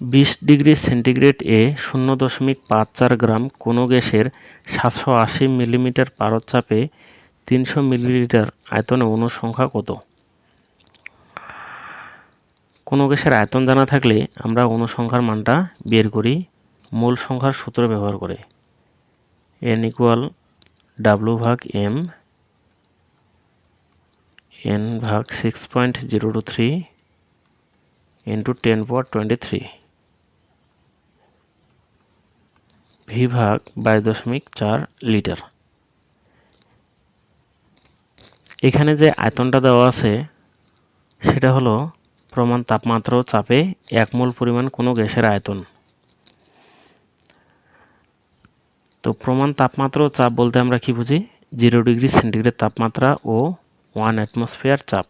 বিশ degree centigrade এ শূন্য দশমিক পাঁচ চার গ্রাম কোনো গ্যাসের সাতশো আশি মিলিমিটার পারদ চাপে তিনশো মিলিলিটার আয়তনে অণুর সংখ্যা কত? কোনো গ্যাসের আয়তন জানা থাকলে আমরা অনুসংখ্যার মানটা বের করি, মূল সংখ্যার সূত্র ব্যবহার করে। এন ইকুয়াল ডাব্লু ভাগ এম এন ভাগ six point zero two three into ten power twenty three V ভাগ বাইশ দশমিক চার লিটার। এখানে যে আয়তনটা দেওয়া আছে, সেটা হলো প্রমাণ তাপমাত্রা চাপে এক মোল পরিমাণ কোনো গ্যাসের আয়তন। তো প্রমাণ তাপমাত্রা ও চাপ বলতে আমরা কি বুঝি? জিরো ডিগ্রি সেন্টিগ্রেড তাপমাত্রা ও ওয়ান অ্যাটমসফিয়ার চাপ।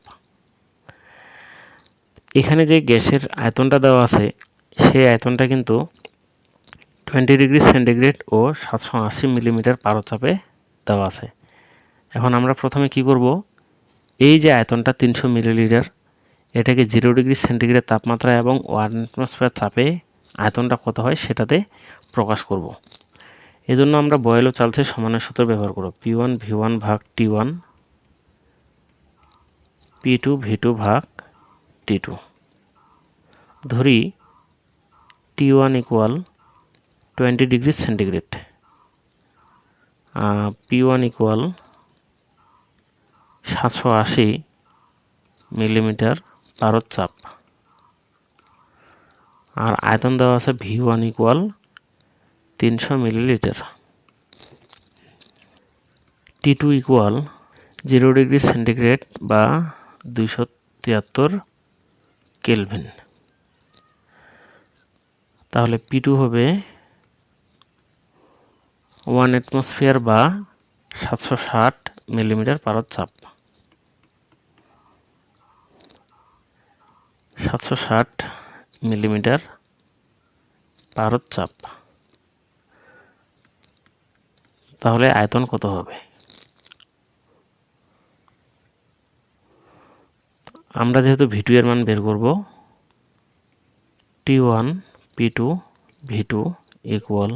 এখানে যে গ্যাসের আয়তনটা দেওয়া আছে, সেই আয়তনটা কিন্তু টোয়েন্টি ডিগ্রি সেন্টিগ্রেড ও সাতশো আশি মিলিমিটার পারচাপে দেওয়া আছে। এখন আমরা প্রথমে কি করব? এই যে আয়তনটা তিনশো মিলিলিটার, এটাকে জিরো ডিগ্রি সেন্টিগ্রেড তাপমাত্রা এবং ওয়ান অ্যাটমসফিয়ার চাপে আয়তনটা কত হয় সেটাতে প্রকাশ করব। এজন্য আমরা বয়েল ও চালসের সমানের সূত্র ব্যবহার করব। পি ওয়ান, ভি ওয়ান ভাগ T one, P two, V two ভাগ টি টু। ধরি T one equal twenty degree centigrade. P one equal সাতশো আশি মিলিমিটার পারদ চাপ। আর আয়তন দেওয়া আছে ভি ওয়ান ইকুয়াল তিনশো millilitre. T two equal zero degree centigrade বা দুইশো তিয়াত্তর কেলভিন। তাহলে পি টু হবে ওয়ান অ্যাটমসফিয়ার বা সাতশো ষাট মিলিমিটার পারদ চাপ। সাতশো ষাট মিলিমিটার পারদ চাপ। তাহলে আয়তন কত হবে? আমরা যেহেতু ভিটু এর মান বের করব T one P two V two equal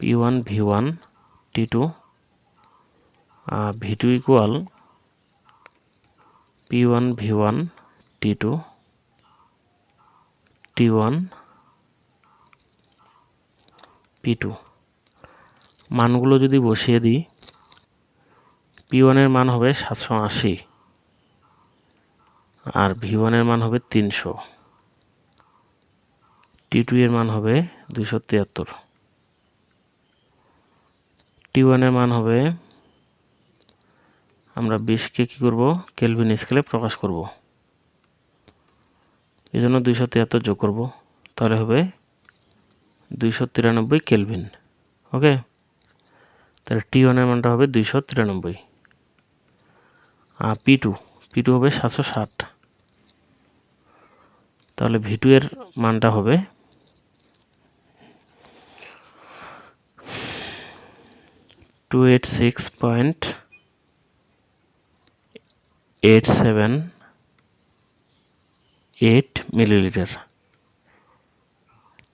P one V one T two V two equal P one V one T two T one P two মানগুলো যদি বসিয়ে দিই পি ওয়ানের মান হবে সাতশো আশি আর ভি ওয়ানের মান হবে তিনশো। টি টু এর মান হবে দুইশো তিয়াত্তর। টি ওয়ানের মান হবে, আমরা বিশকে কী করব? কেলভিন স্কেলে প্রকাশ করব। এই জন্য দুইশো তিয়াত্তর যোগ করব, তাহলে হবে দুইশো তিরানব্বই কেলভিন, ওকে? তাহলে টি ওয়ানের মানটা হবে দুইশো তিরানব্বই। আর পি টু পি টু হবে সাতশো ষাট। তাহলে ভি টু এর মানটা হবে two eight six point eight seven eight millilitre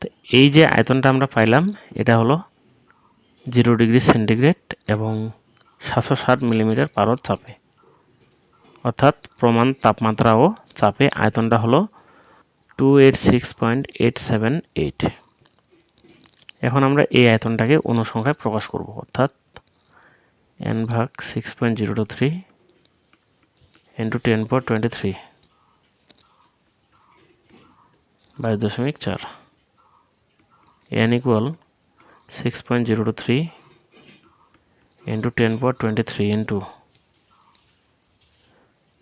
তো এই যে আয়তনটা আমরা পাইলাম, এটা হলো জিরো ডিগ্রি সেন্টিগ্রেড এবং সাতশো ষাট মিলিমিটার পারদ চাপে। অর্থাৎ প্রমাণ তাপমাত্রা ও চাপে, আয়তনটা হলো two eight six point eight seven eight এখন আমরা এই আয়তনটাকে অনুসংখ্যায় প্রকাশ করব, অর্থাৎ এন ভাগ six point zero two three into ten পর টোয়েন্টি থ্রি বাইশ দশমিক চার N equal six point zero two three into ten পর টোয়েন্টি থ্রি ইন্টু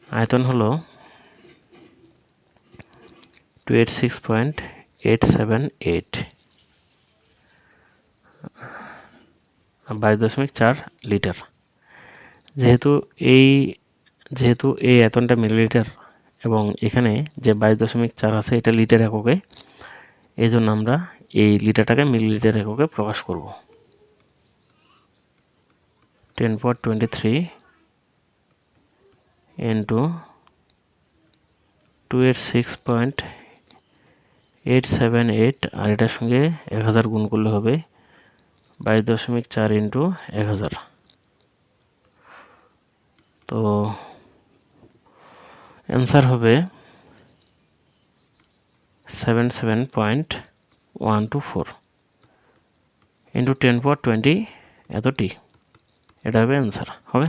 আয়তন হলো two eight six point eight seven eight বাইশ দশমিক চার লিটার যেহেতু এই যেহেতু এই এতনটা মিলিলিটার এবং এখানে যে বাইশ দশমিক চার আছে, এটা লিটার এককে এই জন্য আমরা এই লিটারটাকে মিলিলিটার এককে প্রকাশ করব। Ten point twenty three into two eight six point eight seven eight আর এটার সঙ্গে এক হাজার গুণ করলে হবে বাইশ দশমিক চার ইন্টু এক হাজার। তো অ্যান্সার হবে seven seven point one two four into ten power twenty এতটি এটা হবে অ্যান্সার হবে?